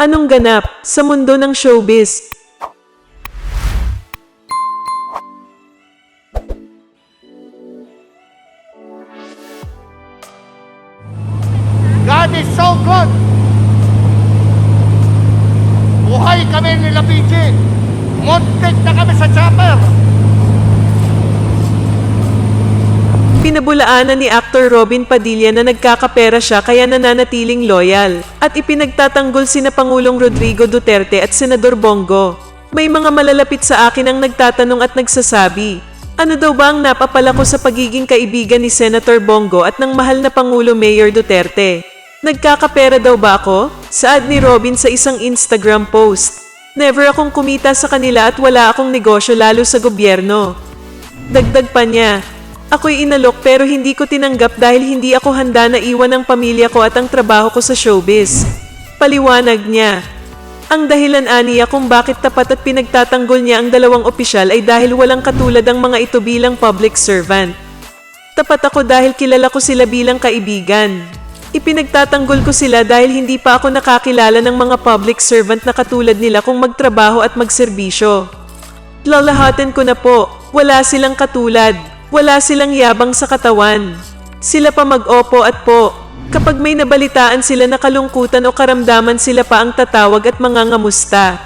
Anong ganap sa mundo ng showbiz? God is so good. Buhay kami nila PG. Muntik na kami sa chopper. Pinabulaanan ni actor Robin Padilla na nagkakapera siya kaya nananatiling loyal at ipinagtatanggol sina Pangulong Rodrigo Duterte at Senador Bongo. May mga malalapit sa akin ang nagtatanong at nagsasabi, ano daw ba ang napapala ko sa pagiging kaibigan ni Senator Bongo at ng mahal na Pangulo Mayor Duterte? Nagkakapera daw ba ako? Saad ni Robin sa isang Instagram post. Never akong kumita sa kanila at wala akong negosyo lalo sa gobyerno. Dagdag pa niya, ako'y inalok pero hindi ko tinanggap dahil hindi ako handa na iwan ang pamilya ko at ang trabaho ko sa showbiz. Paliwanag niya. Ang dahilan aniya kung bakit tapat at pinagtatanggol niya ang dalawang opisyal ay dahil walang katulad ang mga ito bilang public servant. Tapat ako dahil kilala ko sila bilang kaibigan. Ipinagtatanggol ko sila dahil hindi pa ako nakakilala ng mga public servant na katulad nila kung magtrabaho at magserbisyo. Lalahatin ko na po, wala silang katulad, wala silang yabang sa katawan. Sila pa mag-opo at po. Kapag may nabalitaan sila na kalungkutan o karamdaman sila pa ang tatawag at mangangamusta.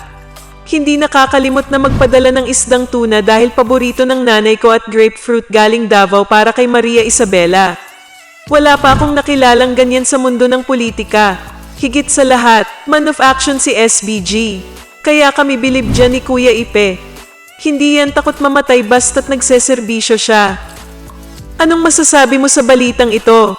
Hindi nakakalimot na magpadala ng isdang tuna dahil paborito ng nanay ko at grapefruit galing Davao para kay Maria Isabela. Wala pa akong nakilalang ganyan sa mundo ng politika. Higit sa lahat, man of action si SBG. Kaya kami bilib dyan ni Kuya Ipe. Hindi yan takot mamatay basta't nagseserbisyo siya. Anong masasabi mo sa balitang ito?